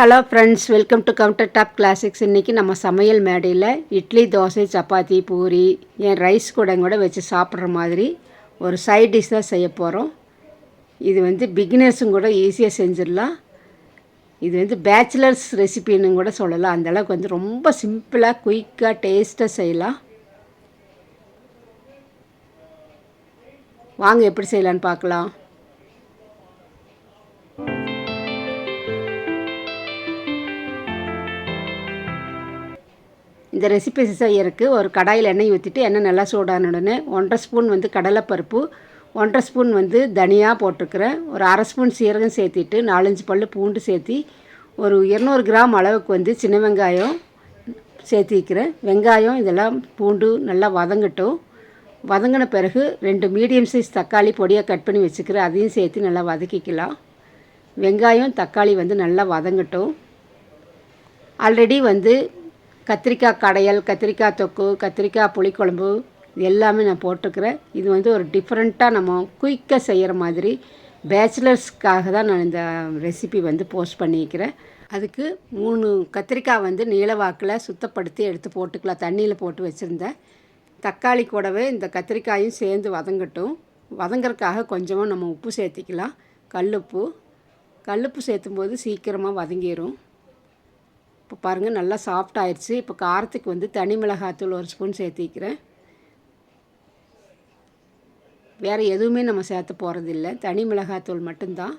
Hello friends welcome to counter top classics. இன்றைக்கி நம்ம சமையல் மேடையில் இட்லி தோசை சப்பாத்தி பூரி என் ரைஸ் கூட கூட வச்சு சாப்பிட்ற மாதிரி ஒரு சைட் டிஷ் தான் செய்ய போகிறோம் இது வந்து பிகினர்ஸும் கூட ஈஸியாக செஞ்சிடலாம். இது வந்து பேச்சுலர்ஸ் ரெசிபின்னு கூட சொல்லலாம். அந்தளவுக்கு வந்து ரொம்ப சிம்பிளாக குயிக்காக டேஸ்ட்டாக செய்யலாம். வாங்க எப்படி செய்யலான்னு பார்க்கலாம். இந்த ரெசிபி செய்யறதுக்கு ஒரு கடாயில் எண்ணெய் ஊற்றிட்டு எண்ணெய் நல்லா சூடான உடனே ஒன்றரை ஸ்பூன் வந்து கடலைப்பருப்பு ஒன்றரை ஸ்பூன் வந்து தனியாக போட்டிருக்கிறேன் ஒரு அரை ஸ்பூன் சீரகம் சேர்த்திட்டு நாலஞ்சு பல் பூண்டு சேர்த்தி ஒரு இரநூறு கிராம் அளவுக்கு வந்து சின்ன வெங்காயம் சேர்த்திக்கிறேன். வெங்காயம் இதெல்லாம் பூண்டு நல்லா வதங்கட்டும். வதங்கின பிறகு ரெண்டு மீடியம் சைஸ் தக்காளி பொடியாக கட் பண்ணி வச்சுக்கிறேன். அதையும் சேர்த்து நல்லா வதக்கிக்கலாம். வெங்காயம் தக்காளி வந்து நல்லா வதங்கட்டும். ஆல்ரெடி வந்து கத்திரிக்காய் கடையல் கத்திரிக்காய் தொக்கு கத்திரிக்காய் புளிக்குழம்பு இது எல்லாமே நான் போட்டிருக்கிறேன். இது வந்து ஒரு டிஃப்ரெண்ட்டாக நம்ம குயிக்காக செய்கிற மாதிரி பேச்சுலர்ஸ்க்காக தான் நான் இந்த ரெசிபி வந்து போஸ்ட் பண்ணியிருக்கிறேன். அதுக்கு மூணு கத்திரிக்காய் வந்து நீளவாக்கில் சுத்தப்படுத்தி எடுத்து போட்டுக்கலாம். தண்ணியில் போட்டு வச்சுருந்தேன். தக்காளி கூடவே இந்த கத்திரிக்காயும் சேர்ந்து வதங்கட்டும். வதங்கறதுக்காக கொஞ்சமாக நம்ம உப்பு சேர்த்திக்கலாம். கல்லுப்பு. கல்லுப்பு சேர்த்தும் போது சீக்கிரமாக வதங்கிடும் இப்போ பாருங்கள் நல்லா சாஃப்ட் ஆயிடுச்சு. இப்போ காரத்துக்கு வந்து தனி மிளகாத்தூள் ஒரு ஸ்பூன் சேர்த்திக்கிறேன். வேறு எதுவுமே நம்ம சேர்த்து போகிறதில்ல தனி மிளகாத்தூள் மட்டும்தான்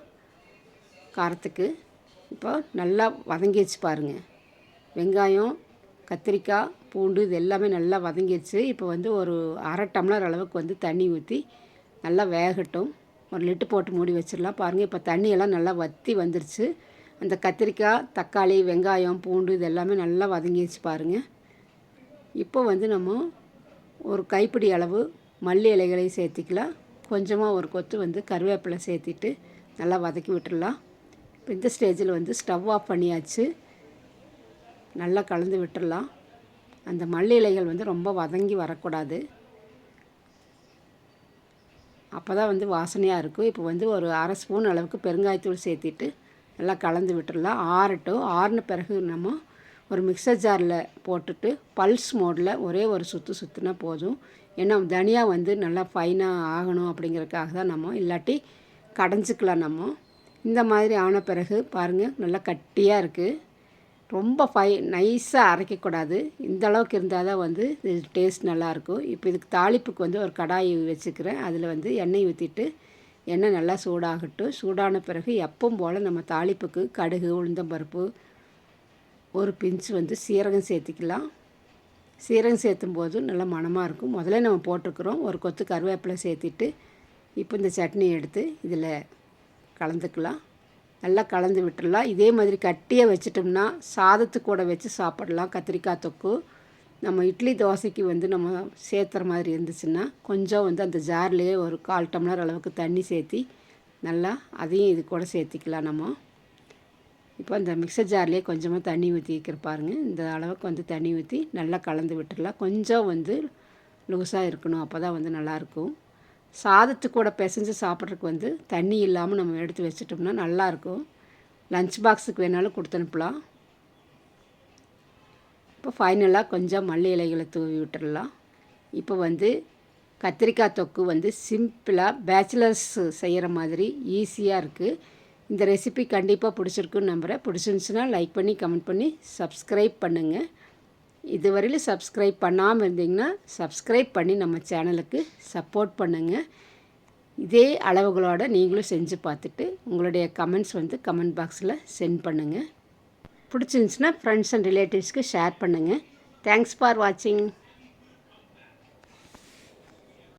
காரத்துக்கு. இப்போ நல்லா வதங்கிடுச்சு பாருங்கள் வெங்காயம் கத்திரிக்காய் பூண்டு இது எல்லாமே நல்லா வதங்கிடுச்சு. இப்போ வந்து ஒரு அரை டம்ளர் அளவுக்கு வந்து தண்ணி ஊற்றி நல்லா வேகட்டும். ஒரு லிட்டு போட்டு மூடி வச்சிடலாம். பாருங்கள் இப்போ தண்ணியெல்லாம் நல்லா வற்றி வந்துருச்சு. அந்த கத்திரிக்காய் தக்காளி வெங்காயம் பூண்டு இது எல்லாமே நல்லா வதங்கிடுச்சு பாருங்கள் இப்போ வந்து நம்ம ஒரு கைப்பிடி அளவு மல்லி இலைகளை சேர்த்திக்கலாம். கொஞ்சமாக ஒரு கொத்து வந்து கருவேப்பிலை சேர்த்திட்டு நல்லா வதக்கி விட்டுடலாம். இப்போ இந்த ஸ்டேஜில் வந்து ஸ்டவ் ஆஃப் பண்ணியாச்சு. நல்லா கலந்து விட்டுடலாம். அந்த மல்லி இலைகள் வந்து ரொம்ப வதங்கி வரக்கூடாது. அப்போ தான் வந்து வாசனையாக இருக்கும். இப்போ வந்து ஒரு அரை ஸ்பூன் அளவுக்கு பெருங்காயத்தூள் சேர்த்திட்டு நல்லா கலந்து விட்டுடலாம். ஆறட்டும். ஆறின பிறகு நம்ம ஒரு மிக்சர் ஜாரில் போட்டுட்டு பல்ஸ் மோடில் ஒரே ஒரு சுற்று சுற்றுனா போதும். ஏன்னா தனியாக வந்து நல்லா ஃபைனாக ஆகணும் அப்படிங்கிறதுக்காக தான் நம்ம இல்லாட்டி கடைஞ்சிக்கலாம் நம்ம. இந்த மாதிரி ஆன பிறகு பாருங்கள் நல்லா கட்டியாக இருக்குது ரொம்ப ஃபை நைஸாக அரைக்கக்கூடாது. இந்த அளவுக்கு இருந்தால் தான் வந்து இது டேஸ்ட் நல்லாயிருக்கும் இப்போ இதுக்கு தாளிப்புக்கு வந்து ஒரு கடாய் வச்சுக்கிறேன். அதில் வந்து எண்ணெய் ஊற்றிட்டு எண்ணெய் நல்லா சூடாகட்டும். சூடான பிறகு எப்பவும் போல் நம்ம தாளிப்புக்கு கடுகு உளுந்தம்பருப்பு ஒரு பிஞ்சு வந்து சீரகம் சேர்த்திக்கலாம். சீரகம் சேர்த்தும் போது நல்லா மணமாக இருக்கும். முதல்ல நம்ம போட்டிருக்கிறோம். ஒரு கொத்து கருவேப்பிலை சேர்த்திட்டு இப்போ இந்த சட்னி எடுத்து இதில் கலந்துக்கலாம். நல்லா கலந்து விட்டுடலாம். இதே மாதிரி கட்டியாக வச்சிட்டோம்னா சாதத்து கூட வச்சு சாப்பிடலாம். கத்திரிக்காய் தொக்கு. நம்ம இட்லி தோசைக்கு வந்து நம்ம சேர்த்துற மாதிரி இருந்துச்சுன்னா கொஞ்சம் வந்து அந்த ஜார்லேயே ஒரு கால் டம்ளர் அளவுக்கு தண்ணி சேர்த்தி நல்லா அதையும் இது கூட சேர்த்திக்கலாம் நம்ம. இப்போ அந்த மிக்சர் ஜார்லேயே கொஞ்சமாக தண்ணி ஊற்றி வைக்கிற பாருங்கள் இந்த அளவுக்கு வந்து தண்ணி ஊற்றி நல்லா கலந்து விட்டுடலாம். கொஞ்சம் வந்து லூஸாக இருக்கணும். அப்போ தான் வந்து நல்லாயிருக்கும் சாதத்து கூட பிசைஞ்சு சாப்பிட்றதுக்கு வந்து தண்ணி இல்லாமல் நம்ம எடுத்து வச்சிட்டோம்னா நல்லாயிருக்கும் லஞ்ச் பாக்ஸுக்கு வேணாலும் கொடுத்து அனுப்பலாம். இப்போ ஃபைனலாக கொஞ்சம் மல்லி இலைகளை தூவி விட்டுடலாம். இப்போ வந்து கத்திரிக்காய் தொக்கு வந்து சிம்பிளாக பேச்சுலர்ஸ் செய்கிற மாதிரி ஈஸியாக இருக்குது இந்த ரெசிபி கண்டிப்பாக பிடிச்சிருக்குன்னு நம்புகிறேன் பிடிச்சிருந்துச்சுன்னா லைக் பண்ணி கமெண்ட் பண்ணி சப்ஸ்கிரைப் பண்ணுங்கள் இதுவரையிலும் சப்ஸ்கிரைப் பண்ணாமல் இருந்தீங்கன்னா சப்ஸ்கிரைப் பண்ணி நம்ம சேனலுக்கு சப்போர்ட் பண்ணுங்கள் இதே அளவுகளோடு நீங்களும் செஞ்சு பார்த்துட்டு உங்களுடைய கமெண்ட்ஸ் வந்து கமெண்ட் பாக்ஸில் சென்ட் பண்ணுங்கள் பிடிச்சிருந்துச்சுன்னா ஃப்ரெண்ட்ஸ் அண்ட் ரிலேட்டிவ்ஸ்க்கு ஷேர் பண்ணுங்கள் தேங்க்ஸ் ஃபார் வாட்சிங்